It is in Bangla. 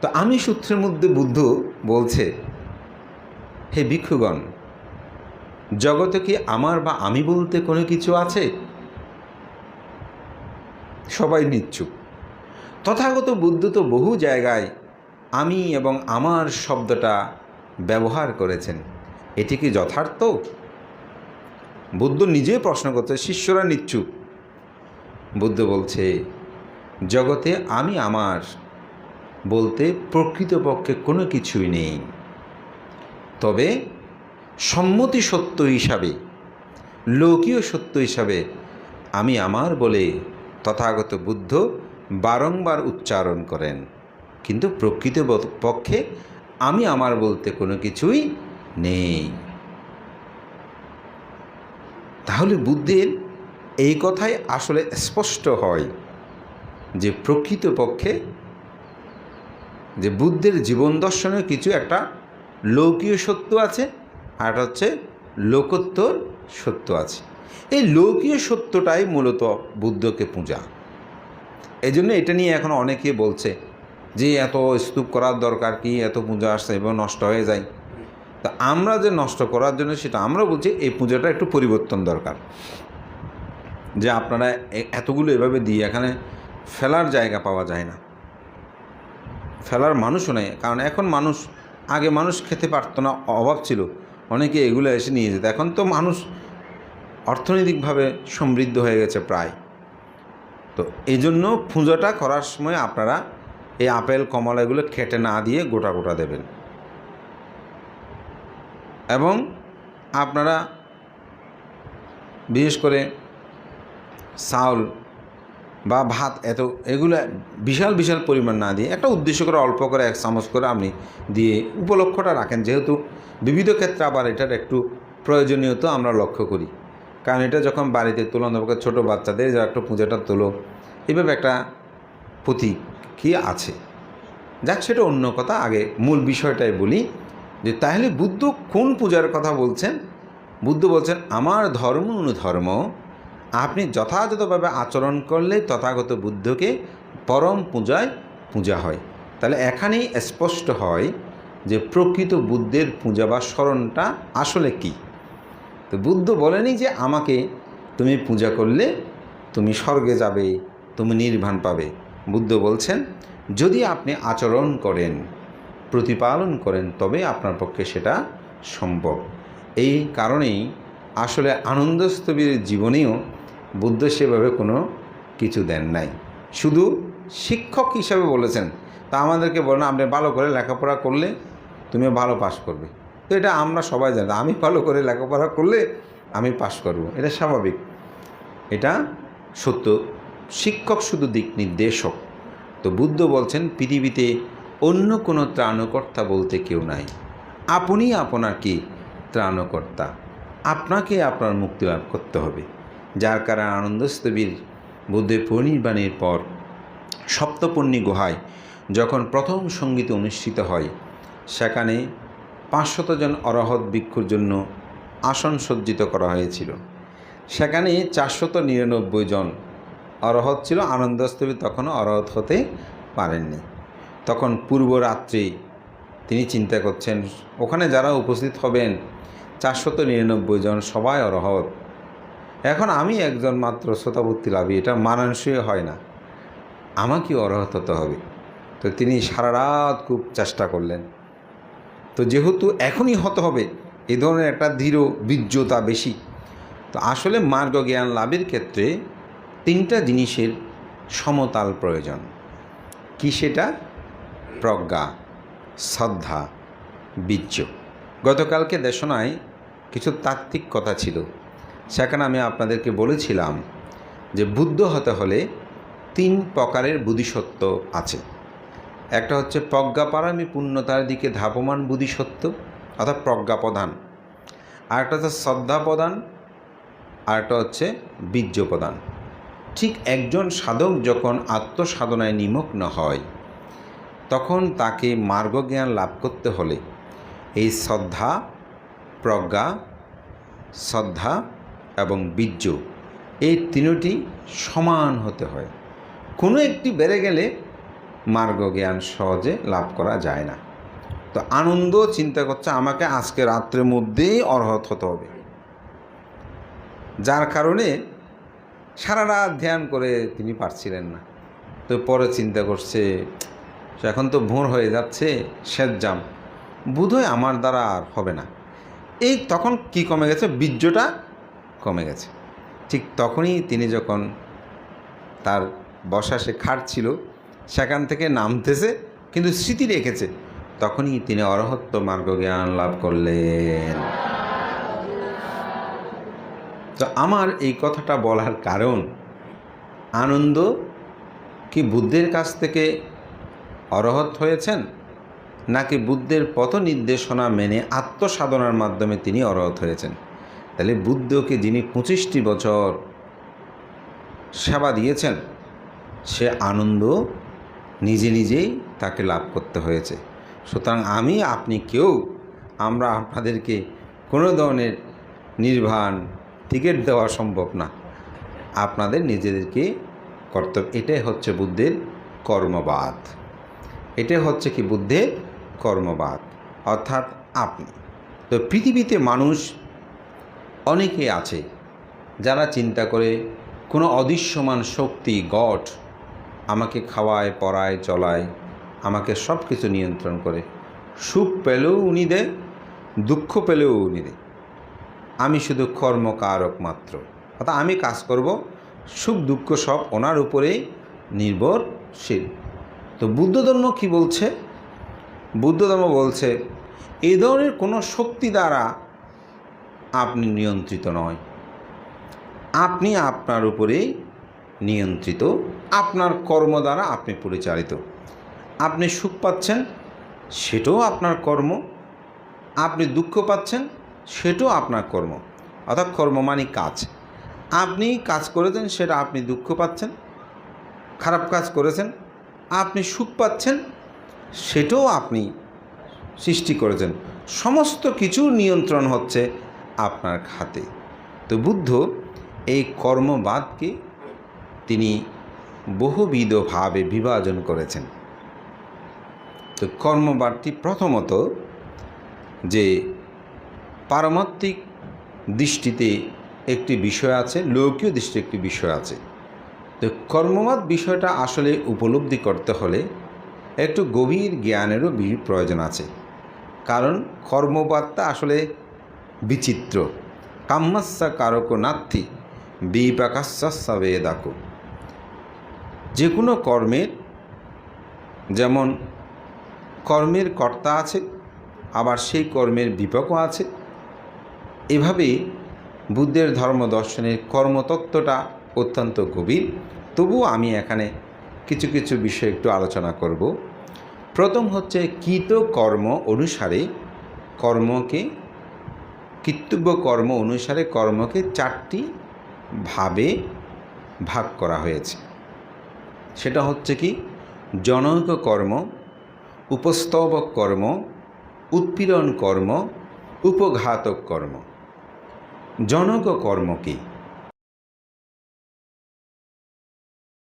তো আমি সূত্রের মধ্যে বুদ্ধ বলছে, হে ভিক্ষুগণ, জগতে কি আমার বা আমি বলতে কোনো কিছু আছে? সবাই নিচ্ছুক। তথাগত বুদ্ধ তো বহু জায়গায় আমি এবং আমার শব্দটা ব্যবহার করেছেন। এটি কি যথার্থ? বুদ্ধ নিজে প্রশ্ন করছে, শিষ্যরা নিচ্ছুক। বুদ্ধ বলছে, জগতে আমি, আমার বলতে প্রকৃতপক্ষে কোনো কিছুই নেই। তবে সম্মতি সত্য হিসাবে, লৌকীয় সত্য হিসাবে আমি আমার বলে তথাগত বুদ্ধ বারংবার উচ্চারণ করেন। কিন্তু প্রকৃত পক্ষে আমি আমার বলতে কোনো কিছুই নেই। তাহলে বুদ্ধের এই কথাই আসলে স্পষ্ট হয় যে প্রকৃত পক্ষে যে বুদ্ধের জীবন দর্শনের কিছু একটা লৌকীয় সত্য আছে, আর হচ্ছে লোকোত্তর সত্য আছে। এই লৌকীয় সত্যটাই মূলত বুদ্ধকে পূজা। এই জন্য এটা নিয়ে এখন অনেকে বলছে যে এত স্তূপ করার দরকার কি, এত পূজা আসছে এবং নষ্ট হয়ে যায়। তা আমরা যে নষ্ট করার জন্য সেটা আমরা বলছি এই পূজাটা একটু পরিবর্তন দরকার। যে আপনারা এতগুলো এভাবে দিয়ে এখানে ফেলার জায়গা পাওয়া যায় না। ফেলার মানুষও নেই। কারণ এখন মানুষ, আগে মানুষ খেতে পারতো না, অভাব ছিল। অনেকে এগুলো এসে নিয়ে যেত। এখন তো মানুষ অর্থনৈতিকভাবে সমৃদ্ধ হয়ে গেছে প্রায়। তো এই জন্য পুজোটা করার সময় আপনারা এই আপেল, কমলা এগুলো খেটে না দিয়ে গোটা গোটা দেবেন। এবং আপনারা বিশেষ করে চাউল বা ভাত, এত, এগুলো বিশাল বিশাল পরিমাণ না দিয়ে একটা উদ্দেশ্য করে, অল্প করে, এক চামচ করে আপনি দিয়ে উপলক্ষটা রাখেন। যেহেতু বিবিধ ক্ষেত্রে আবার এটার একটু প্রয়োজনীয়তা আমরা লক্ষ্য করি। কারণ এটা যখন বাড়িতে তুলন ছোটো বাচ্চাদের, যারা একটু পূজাটা তোলো, এভাবে একটা প্রতীক কি আছে? যাক, সেটা অন্য কথা। আগে মূল বিষয়টাই বলি যে, তাহলে বুদ্ধ কোন পূজার কথা বলছেন? বুদ্ধ বলছেন, আমার ধর্ম অনুধর্ম আপনি যথাযথভাবে আচরণ করলে তথাগত বুদ্ধকে পরম পূজায় পূজা হয়। তাহলে এখানেই স্পষ্ট হয় যে প্রকৃত বুদ্ধের পূজা বা স্মরণটা আসলে কী। তো বুদ্ধ বলেনি যে আমাকে তুমি পূজা করলে তুমি স্বর্গে যাবে, তুমি নির্বাণ পাবে। বুদ্ধ বলছেন, যদি আপনি আচরণ করেন, প্রতিপালন করেন, তবে আপনার পক্ষে সেটা সম্ভব। এই কারণেই আসলে আনন্দস্তবীর জীবনেও বুদ্ধ সেভাবে কোনো কিছু দেন নাই। শুধু শিক্ষক হিসাবে বলেছেন, তা আমাদেরকে বলেন আপনি ভালো করে লেখাপড়া করলে তুমি ভালো পাস করবে। তো এটা আমরা সবাই জানি, আমি ভালো করে লেখাপড়া করলে আমি পাস করব, এটা স্বাভাবিক। এটা সত্য। শিক্ষক শুধু দিক নির্দেশক। তো বুদ্ধ বলছেন, পৃথিবীতে অন্য কোনো ত্রাণকর্তা বলতে কেউ নাই। আপনি আপনার কি ত্রাণকর্তা? আপনাকে আপনার মুক্তি লাভ করতে হবে। যার কারণে আনন্দস্তবীর বুদ্ধের পরিনির্বাণের পর সপ্তপর্ণী গুহায় যখন প্রথম সংগীত অনুষ্ঠিত হয়, সেখানে পাঁচশত জন অরহৎ ভিক্ষুর জন্য আসন সজ্জিত করা হয়েছিল। সেখানে চারশত নিরানব্বই জন অরহৎ ছিল আনন্দস্তবী তখনও অরহৎ হতে পারেননি। তখন পূর্ব রাত্রে তিনি চিন্তা করছেন, ওখানে যারা উপস্থিত হবেন, চারশত নিরানব্বই জন সবাই অরহৎ। এখন আমি একজন মাত্র শ্রোতাবর্তী লাভী, এটা মানানসই হয় না। আমাকে অরহত হতে হবে। তো তিনি সারা রাত খুব চেষ্টা করলেন। তো যেহেতু এখনই হতে হবে, এ ধরনের একটা দৃঢ় বীর্যতা বেশি। তো আসলে মার্গ জ্ঞান লাভের ক্ষেত্রে তিনটা জিনিসের সমতাল প্রয়োজন। কি সেটা? প্রজ্ঞা, শ্রদ্ধা, বীর্য। গতকালকে দেশনায় কিছু তাত্ত্বিক কথা ছিল। সেখানে আমি আপনাদেরকে বলেছিলাম যে বুদ্ধ হতে হলে তিন প্রকারের বুদ্ধিসত্ত্ব আছে। একটা হচ্ছে প্রজ্ঞাপারামী পূর্ণতার দিকে ধাপমান বুদ্ধিসত্ত্ব অর্থাৎ প্রজ্ঞাপ্রধান। আরেকটা হচ্ছে শ্রদ্ধা প্রদান আরেকটা হচ্ছে বীর্য প্রদান ঠিক একজন সাধক যখন আত্মসাধনায় নিমগ্ন হয়, তখন তাকে মার্গজ্ঞান লাভ করতে হলে এই শ্রদ্ধা, প্রজ্ঞা, শ্রদ্ধা এবং বীর্য, এই তিনটি সমান হতে হয়। কোনো একটি বেড়ে গেলে মার্গ জ্ঞান সহজে লাভ করা যায় না। তো আনন্দ চিন্তা করছে, আমাকে আজকে রাত্রের মধ্যেই অর্হত হতে হবে। যার কারণে সারা রাত ধ্যান করে তিনি পারছিলেন না। তো পরে চিন্তা করছে এখন তো ভোর হয়ে যাচ্ছে, শেষ জাম। বোধহয় আমার দ্বারা আর হবে না। এই তখন কি কমে গেছে? বীর্যটা কমে গেছে। ঠিক তখনই তিনি যখন তার বসা সে খাটছিল সেখান থেকে নামতেছে, কিন্তু স্মৃতি রেখেছে। তখনই তিনি অরহত্ব মার্গ জ্ঞান লাভ করলেন। তো আমার এই কথাটা বলার কারণ, আনন্দ কি বুদ্ধের কাছ থেকে অরহত হয়েছেন, নাকি বুদ্ধের পথ নির্দেশনা মেনে আত্মসাধনার মাধ্যমে তিনি অরহত হয়েছেন? তাহলে বুদ্ধকে যিনি পঁচিশটি বছর সেবা দিয়েছেন, সে আনন্দ নিজে নিজেই তাকে লাভ করতে হয়েছে। সুতরাং আমি, আপনি, কেউ, আমরা আপনাদেরকে কোনো ধরনের নির্বাণ, টিকিট দেওয়া সম্ভব না। আপনাদের নিজেদেরকে কর্তব্য, এটাই হচ্ছে বুদ্ধের কর্মবাদ। এটাই হচ্ছে কি বুদ্ধের কর্মবাদ। অর্থাৎ আপনি। তো পৃথিবীতে মানুষ অনেকে আছে যারা চিন্তা করে, কোনো অদৃশ্যমান শক্তি, গড আমাকে খাওয়ায় পড়ায় চলায়, আমাকে সব কিছু নিয়ন্ত্রণ করে। সুখ পেলেও উনি দেয়, দুঃখ পেলেও উনি দেয়। আমি শুধু কর্মকারক মাত্র। অর্থাৎ আমি কাজ করব, সুখ, দুঃখ সব ওনার উপরেই নির্ভরশীল। তো বুদ্ধ ধর্ম কী বলছে? বুদ্ধ ধর্ম বলছে এই ধরনের কোনো শক্তি দ্বারা আপনি নিয়ন্ত্রিত নয়। আপনি আপনার উপরেই নিয়ন্ত্রিত। আপনার কর্ম দ্বারা আপনি পরিচালিত। আপনি সুখ পাচ্ছেন, সেটাও আপনার কর্ম। আপনি দুঃখ পাচ্ছেন, সেটাও আপনার কর্ম। অর্থাৎ কর্ম মানে কাজ। আপনি কাজ করেছেন, সেটা আপনি দুঃখ পাচ্ছেন, খারাপ কাজ করেছেন। আপনি সুখ পাচ্ছেন, সেটাও আপনি সৃষ্টি করেছেন। সমস্ত কিছুর নিয়ন্ত্রণ হচ্ছে আপনার হাতে তো বুদ্ধ এই কর্মবাদকে তিনি বহুবিধভাবে বিভাজন করেছেন। তো কর্মবাদটি প্রথমত যে পারমাত্মিক দৃষ্টিতে একটি বিষয় আছে লৌকীয় দৃষ্টিতে একটি বিষয় আছে। তো কর্মবাদ বিষয়টা আসলে উপলব্ধি করতে হলে একটু গভীর জ্ঞানেরও প্রয়োজন আছে। কারণ কর্মবাদটা আসলে বিচিত্র। কাম্মাস্যা কারক নাত্থি বিপাকাস্যা বেদাকু। যে কোনো কর্মের, যেমন কর্মের কর্তা আছে, আবার সেই কর্মের বিপাকও আছে। এভাবেই বুদ্ধের ধর্ম দর্শনের কর্মতত্ত্বটা অত্যন্ত গভীর। তবুও আমি এখানে কিছু কিছু বিষয় একটু আলোচনা করব। প্রথম হচ্ছে কৃত কর্ম অনুসারে কর্মকে কৃতব্য কর্ম অনুসারে কর্মকে চারটি ভাবে ভাগ করা হয়েছে। সেটা হচ্ছে কি, জনক কর্ম, উপস্তবক কর্ম, উৎপীড়ন কর্ম, উপঘাতক কর্ম। জনক কর্ম কি?